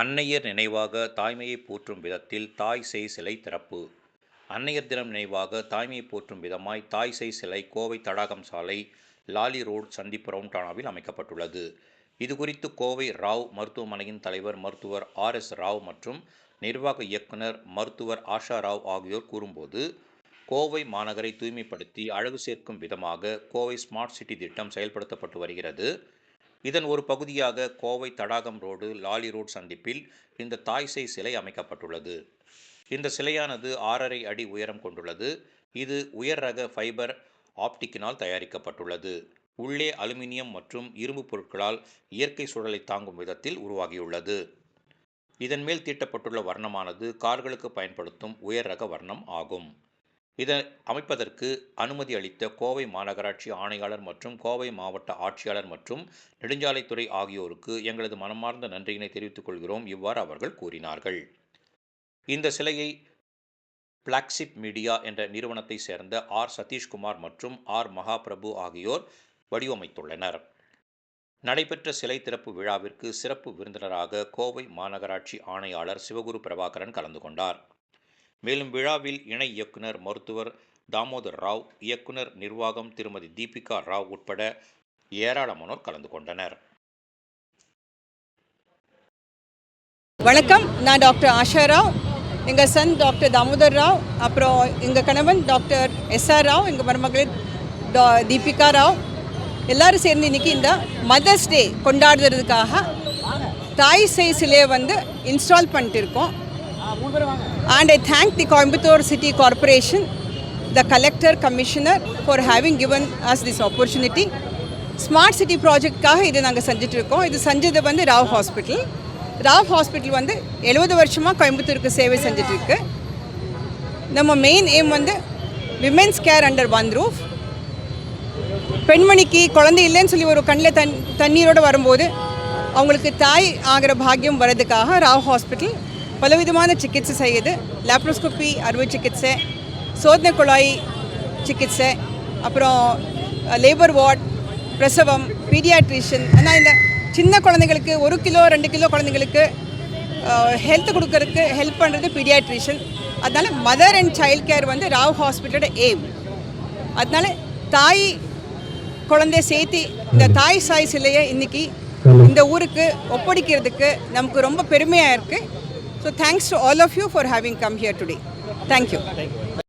அன்னையர் நினைவாக தாய்மையை போற்றும் விதத்தில் தாய் செய் சிலை திறப்பு. அன்னையர் தினம் நினைவாக தாய்மையை போற்றும் விதமாய் தாய் செய் சிலை கோவை தடாகம் சாலை லாலி ரோடு சந்திப்பு ரவுண்டானாவில் அமைக்கப்பட்டுள்ளது. இது குறித்து கோவை ராவ் மருத்துவமனையின் தலைவர் மருத்துவர் ஆர் எஸ் ராவ் மற்றும் நிர்வாக இயக்குனர் மருத்துவர் ஆஷா ராவ் ஆகியோர் கூறும்போது கோவை மாநகரை தூய்மைப்படுத்தி அழகு சேர்க்கும் விதமாக கோவை ஸ்மார்ட் சிட்டி திட்டம் செயல்படுத்தப்பட்டு வருகிறது. இதன் ஒரு பகுதியாக கோவை தடாகம் ரோடு லாலி ரோட் சந்திப்பில் இந்த தாய்சை சிலை அமைக்கப்பட்டுள்ளது. இந்த சிலையானது ஆறரை அடி உயரம் கொண்டுள்ளது. இது உயர் ரக ஃபைபர் ஆப்டிக்கினால் தயாரிக்கப்பட்டுள்ளது. உள்ளே அலுமினியம் மற்றும் இரும்பு பொருட்களால் இயற்கை சூழலை தாங்கும் விதத்தில் உருவாகியுள்ளது. இதன் மேல் தீட்டப்பட்டுள்ள வர்ணமானது கார்களுக்கு பயன்படுத்தும் உயர் ரக வர்ணம் ஆகும். இதை அமைப்பதற்கு அனுமதி அளித்த கோவை மாநகராட்சி ஆணையாளர் மற்றும் கோவை மாவட்ட ஆட்சியாளர் மற்றும் நெடுஞ்சாலைத்துறை ஆகியோருக்கு எங்களது மனமார்ந்த நன்றியினை தெரிவித்துக் கொள்கிறோம். இவ்வாறு அவர்கள் கூறினார்கள். இந்த சிலையை பிளாக்ஷிப் மீடியா என்ற நிறுவனத்தை சேர்ந்த ஆர். சதீஷ்குமார் மற்றும் ஆர். மகாபிரபு ஆகியோர் வடிவமைத்துள்ளனர். நடைபெற்ற சிலை திறப்பு விழாவிற்கு சிறப்பு விருந்தினராக கோவை மாநகராட்சி ஆணையாளர் சிவகுரு பிரபாகரன் கலந்து கொண்டார். மேலும் விழாவில் இணை இயக்குனர் மருத்துவர் தாமோதர் ராவ் இயக்குனர் நிர்வாகம் திருமதி தீபிகா ராவ் உட்பட ஏராளமானோர் கலந்து கொண்டனர். வணக்கம். நான் டாக்டர் ஆஷா ராவ். எங்கள் சன் டாக்டர் தாமோதர் ராவ். அப்புறம் எங்கள் கணவன் டாக்டர் எஸ்ஆர் ராவ். எங்கள் மருமகள் டா தீபிகா ராவ். எல்லாரும் சேர்ந்து இன்னைக்கு இந்த மதர்ஸ் டே கொண்டாடுறதுக்காக தாய் சேய் சிலையை வந்து இன்ஸ்டால் பண்ணிட்டு இருக்கோம். And I thank the Coimbatore City Corporation, the Collector Commissioner for having given us this opportunity. Smart city ப்ராஜெக்ட்காக இது நாங்கள் செஞ்சுட்டு இருக்கோம் இது செஞ்சது வந்து ராவ் ஹாஸ்பிட்டல் ராவ் ஹாஸ்பிட்டல் வந்து எழுபது வருஷமாக கோயம்புத்தூருக்கு சேவை செஞ்சுட்டு இருக்கு நம்ம மெயின் எய்ம் வந்து women's care under one roof பெண்மணிக்கு குழந்தை இல்லைன்னு சொல்லி ஒரு கண்ணில் தண் தண்ணீரோடு வரும்போது அவங்களுக்கு தாய் ஆகிற பாக்கியம் வர்றதுக்காக ராவ் ஹாஸ்பிட்டல் பலவிதமான சிகிச்சை செய்யுது. லேப்ரோஸ்கோப்பி அறுவை சிகிச்சை சோதனை குழாய் சிகிச்சை அப்புறம் லேபர் வார்ட் பிரசவம் பீடியாட்ரிஷியன் ஆனால் இந்த சின்ன குழந்தைங்களுக்கு ஒரு கிலோ ரெண்டு கிலோ குழந்தைங்களுக்கு ஹெல்த் கொடுக்கறதுக்கு ஹெல்ப் பண்ணுறது பீடியாட்ரிஷியன் அதனால மதர் அண்ட் சைல்ட் கேர் வந்து ராவ் ஹாஸ்பிட்டலோட எய்ம் அதனால தாய் குழந்தைய சேர்த்து இந்த தாய் சாய் சிலையை இன்னைக்கு இந்த ஊருக்கு ஒப்படைக்கிறதுக்கு நமக்கு ரொம்ப பெருமையாக இருக்குது So thanks to all of you for having come here today. Thank you. Thank you.